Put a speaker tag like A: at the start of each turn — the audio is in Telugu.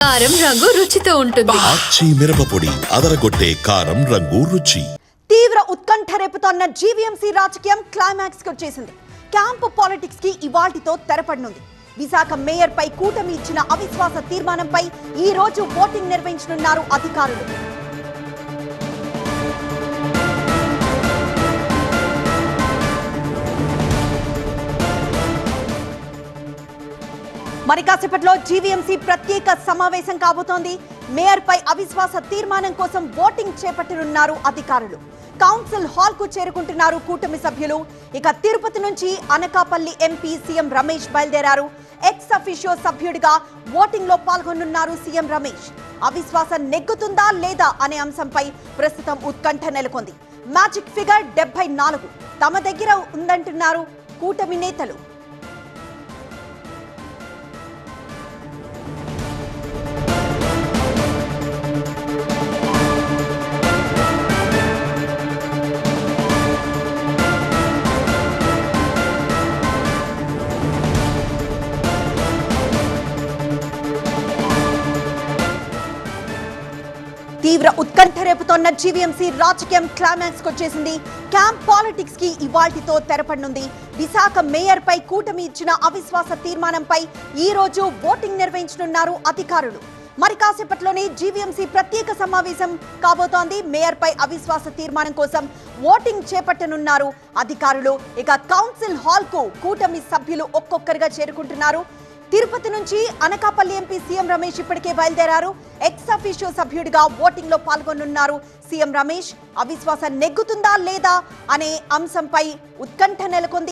A: కారం రంగు రుచితో ఉంటుంది.
B: మిరపపొడి అదరగొట్టే కారం రంగు రుచి.
C: తీవ్ర ఉత్కంఠ రేపుతోన్న జీవీఎంసీ రాజకీయం క్లైమాక్స్కి వచ్చేసింది. క్యాంపు పాలిటిక్స్కి ఇవాల్టితో తెరపడనుంది. విశాఖ మేయర్ పై కూటమి ఇచ్చిన అవిశ్వాస తీర్మానంపై ఈ రోజు ఓటింగ్ నిర్వహించనున్నారు అధికారులు. మరి కాసేపట్లో జీవీఎంసీ ప్రత్యేక సమావేశం కాబోతోంది. మేయర్ పై అవిశ్వాస తీర్మానం కోసం ఓటింగ్ చేపట్టనున్నారు అధికారులు. కౌన్సిల్ హాల్కు చేరుకుంటున్నారు కూటమి సభ్యులు. ఇక తిరుపతి నుంచి అనకాపల్లి ఎంపీ సీఎం రమేష్ బయలుదేరారు. ఎక్స్ అఫీషియో సభ్యుడిగా ఓటింగ్లో పాల్గొనున్నారు సీఎం రమేష్. అవిశ్వాసం నెగ్గుతుందా లేదా అనే అంశంపై ప్రస్తుతం ఉత్కంఠ నెలకొంది. మ్యాజిక్ ఫిగర్ డెబ్బై నాలుగు తమ దగ్గర ఉందంటున్నారు కూటమి నేతలు. తీవ్ర ఉత్కంఠ రేపుతోన్న జీవీఎంసీ రాజకీయం క్లైమాక్స్ వచ్చేసింది క్యాంప్ పాలిటిక్స్కి ఇవాల్టితో తెరపడనుంది. విశాఖ మేయర్ పై కూటమి ఇచ్చిన అవిశ్వాస తీర్మానంపై ఈ రోజు ఓటింగ్ నిర్వహించనున్నారు అధికారులు. మరి కాసేపట్లోనే జీవీఎంసీ ప్రత్యేక సమావేశం కాబోతోంది. మేయర్ పై అవిశ్వాస తీర్మానం కోసం ఓటింగ్ చేపట్టనున్నారు అధికారులు. ఇక కౌన్సిల్ హాల్కు కూటమి సభ్యులు ఒక్కొక్కరుగా చేరుకుంటున్నారు. తిరుపతి నుంచి అనకాపల్లి ఎంపీ సీఎం రమేష్ ఇప్పటికే బయలుదేరారు. ఎక్స్ అఫీషియో సభ్యుడిగా ఓటింగ్లో పాల్గొనున్నారు. సీఎం రమేష్ అవిశ్వాసం నెగ్గుతుందా లేదా అనే అంశంపై ఉత్కంఠ నెలకొంది.